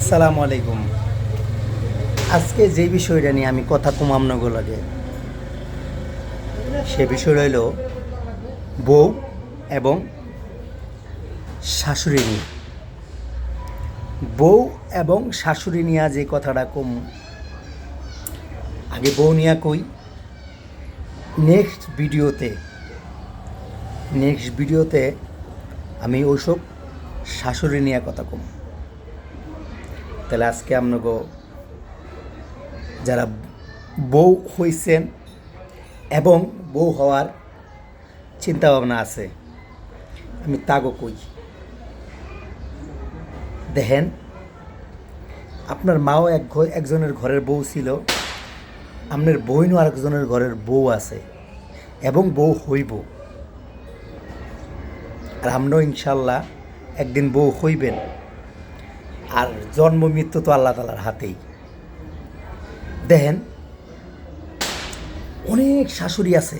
আসসালামু আলাইকুম। আজকে যে বিষয়টা নিয়ে আমি কথা কমামনগো লাগে, সে বিষয় রইল বউ এবং শাশুড়ি নিয়ে। বউ এবং শাশুড়ি নিয়ে যে কথাটা কম, আগে বউ নিয়ে কই। নেক্সট ভিডিওতে নেক্সট ভিডিওতে আমি ওইসব শাশুড়ি নিয়ে কথা কম। তাহলে আজকে আপনাকে যারা বউ হইছেন এবং বউ হওয়ার চিন্তা ভাবনা আছে, আমি তাগো কই। দেখেন, আপনার মাও এক একজনের ঘরের বউ ছিল, আপনার বইনও আরেকজনের ঘরের বউ আছে, এবং বউ হইব। আর আমরাও ইনশাল্লাহ একদিন বউ হইবেন। আর জন্ম, মৃত্যু তো আল্লাহ তালার হাতেই। দেখেন, অনেক শাশুড়ি আছে,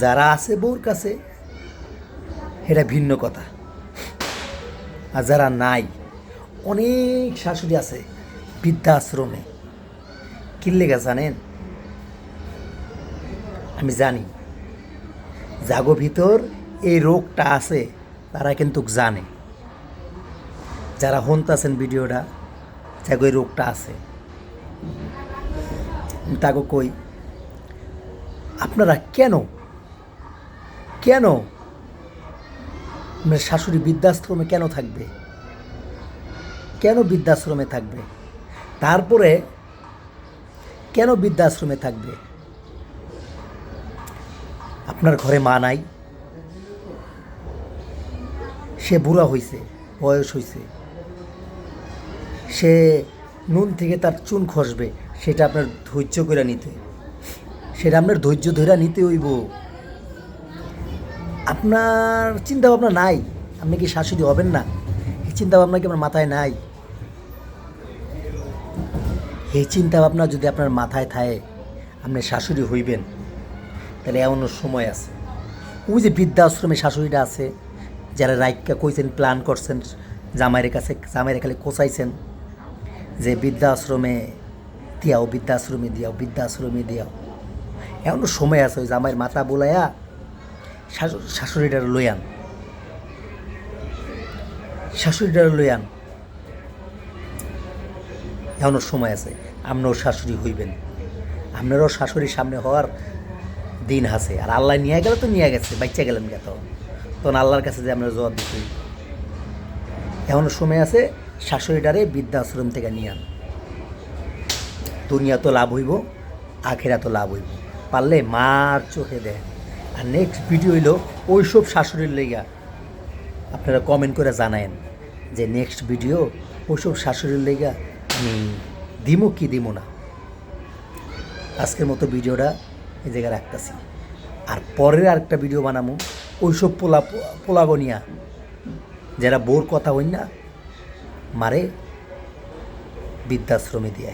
যারা আছে বউর কাছে, এটা ভিন্ন কথা। আর যারা নাই, অনেক শাশুড়ি আছে বৃদ্ধাশ্রমে। কিল্লেগা জানেন? আমি জানি, জাগো ভিতর এই রোগটা আছে, তারা কিন্তু জানে। যারা হনতাছেন ভিডিওটা এই রোগটা আছে। তাকে কই, আপনারা কেন কেন আপনার শাশুড়ি বৃদ্ধাশ্রমে কেন থাকবে? কেন বৃদ্ধাশ্রমে থাকবে? তারপরে কেন বৃদ্ধাশ্রমে থাকবে? আপনার ঘরে মা নাই, সে বুড়া হইছে, বয়স হইছে। সে নুন থেকে তার চুন খসবে, সেটা আপনার ধৈর্য করে নিতে। সেটা আপনার ধৈর্য ধরে নিতে হইব। আপনার চিন্তা ভাবনা নাই। আপনি কি শাশুড়ি হবেন না? এই চিন্তা ভাবনা কি আপনার মাথায় নাই? এই চিন্তা ভাবনা যদি আপনার মাথায় থাকে, আপনি শাশুড়ি হইবেন। তাহলে এমনও সময় আছে। ওই যে বৃদ্ধাশ্রমে শাশুড়িটা আছে, যারা রাইকা কইছেন প্ল্যান করছেন, জামাইয়ের কাছে, জামাইয়ের খালি কোচাইছেন। যে বৃদ্ধাশ্রমে দিয়াও বৃদ্ধাশ্রমে দিয়াও বৃদ্ধাশ্রমে দিয়াও। এমনও সময় আছে, ওই জামাইয়ের মাথা বোলাইয়া শাশু- শাশুড়িটার লইয়ান শাশুড়িটার আন। এমনও সময় আছে আপনারও শাশুড়ি হইবেন। আপনারও শাশুড়ির সামনে হওয়ার দিন আছে। আর আল্লাহ নিয়ে গেলে তো নিয়ে গেছে বাচ্চা গেলেন গে তখন আল্লাহর কাছে যে আমরা জবাব হইব। এমনও সময় আছে শাশুড়িটারে বৃদ্ধাশ্রম থেকে নিয়ে আন। দুনিয়া তো লাভ হইব, আখেরা তো লাভ হইব। পারলে মার চোখে দেয় আর নেক্সট ভিডিও হইল ওইসব শাশুড়ির লেগা। আপনারা কমেন্ট করে জানায়েন যে নেক্সট ভিডিও ওইসব শাশুড়ির লেগা আমি দিমু কি দিমু না। আজকের মতো ভিডিওটা এই জায়গায় রাখতেছি। আর পরের আরেকটা ভিডিও বানাবো ওইসব পোলা পোলাগনিয়া। যারা বোর কথা হই না মারে বৃদ্ধাশ্রমে দিয়ে